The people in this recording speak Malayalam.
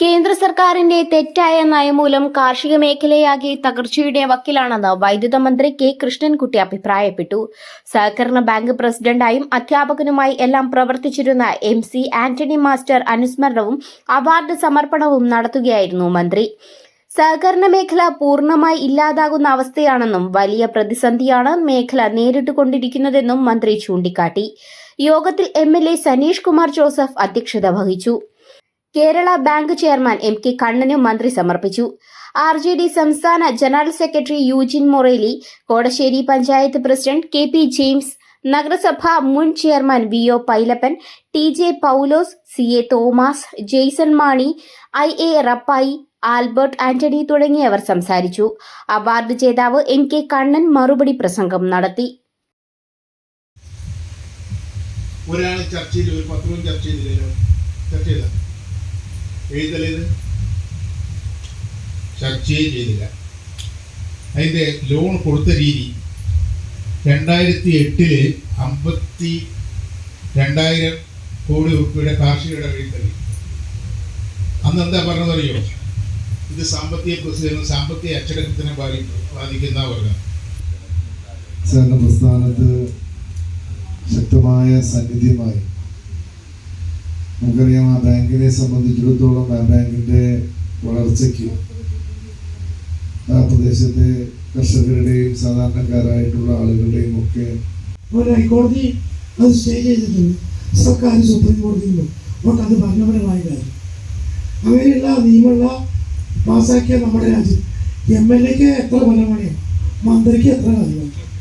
കേന്ദ്ര സർക്കാരിന്റെ തെറ്റായ നയമൂലം കാർഷിക മേഖലയാകെ തകർച്ചയുടെ വക്കിലാണെന്ന് വൈദ്യുത മന്ത്രി കെ കൃഷ്ണൻകുട്ടി അഭിപ്രായപ്പെട്ടു. സഹകരണ ബാങ്ക് പ്രസിഡന്റായും അധ്യാപകനുമായി എല്ലാം പ്രവർത്തിച്ചിരുന്ന എം സി ആന്റണി മാസ്റ്റർ അനുസ്മരണവും അവാർഡ് സമർപ്പണവും നടത്തുകയായിരുന്നു മന്ത്രി. സഹകരണ മേഖല പൂർണമായി ഇല്ലാതാകുന്ന അവസ്ഥയാണെന്നും വലിയ പ്രതിസന്ധിയാണ് മേഖല നേരിട്ടുകൊണ്ടിരിക്കുന്നതെന്നും മന്ത്രി ചൂണ്ടിക്കാട്ടി. യോഗത്തിൽ M L A Sanish Kumar Joseph അധ്യക്ഷത വഹിച്ചു. Kerala bank chairman M K കണ്ണനും മന്ത്രി സമർപ്പിച്ചു. ആർ ജെ ഡി സംസ്ഥാന general secretary Eugine Moreli Kodassery panchayat president K P James നഗരസഭാ മുൻ chairman V O Pailappan T J Paulose C A Thomas Jaison Mani I A Rappai Albert Antony തുടങ്ങിയവർ സംസാരിച്ചു. അവാർഡ് ജേതാവ് എം കെ കണ്ണൻ മറുപടി പ്രസംഗം നടത്തി. ഒരാൾ ചർച്ചയിൽ ഒരു പത്രവും ചർച്ച ചെയ്തില്ലല്ലോ ചർച്ച എഴുതലേത്? ചർച്ചയെ ചെയ്തില്ല. അതിന്റെ ലോൺ കൊടുത്ത രീതി രണ്ടായിരത്തി എട്ടിൽ അമ്പത്തി രണ്ടായിരം കോടി രൂപയുടെ കാർഷിക ഇടപെടൽ തള്ളി അന്ന് എന്താ പറഞ്ഞതറിയോ ഇത് സാമ്പത്തിക പ്രസിദ്ധീകരണം സാമ്പത്തിക അച്ചടക്കത്തിനെ ബാധിക്കും ബാധിക്കുന്ന വർഗം. പ്രസ്ഥാനത്ത് ശക്തമായ സാന്നിധ്യമായി നമുക്കറിയാം ആ ബാങ്കിനെ സംബന്ധിച്ചിടത്തോളം ആ ബാങ്കിന്റെ വളർച്ചയ്ക്ക് ആ പ്രദേശത്തെ കർഷകരുടെയും സാധാരണക്കാരായിട്ടുള്ള ആളുകളുടെയും ഒക്കെ ഹൈക്കോടതി അത് സ്റ്റേ ചെയ്തിട്ടുണ്ട്. സർക്കാർ സുപ്രീം കോടതിയിലും അതുകൊണ്ട് അത് ഭരണപരമായ കാര്യം. അങ്ങനെയുള്ള നിയമമുള്ള പാസ്സാക്കിയ നമ്മുടെ രാജ്യം. എം എൽ എക്ക് എത്ര ഫലമാണ് മന്ത്രിക്ക് എത്ര കാര്യമാണ്?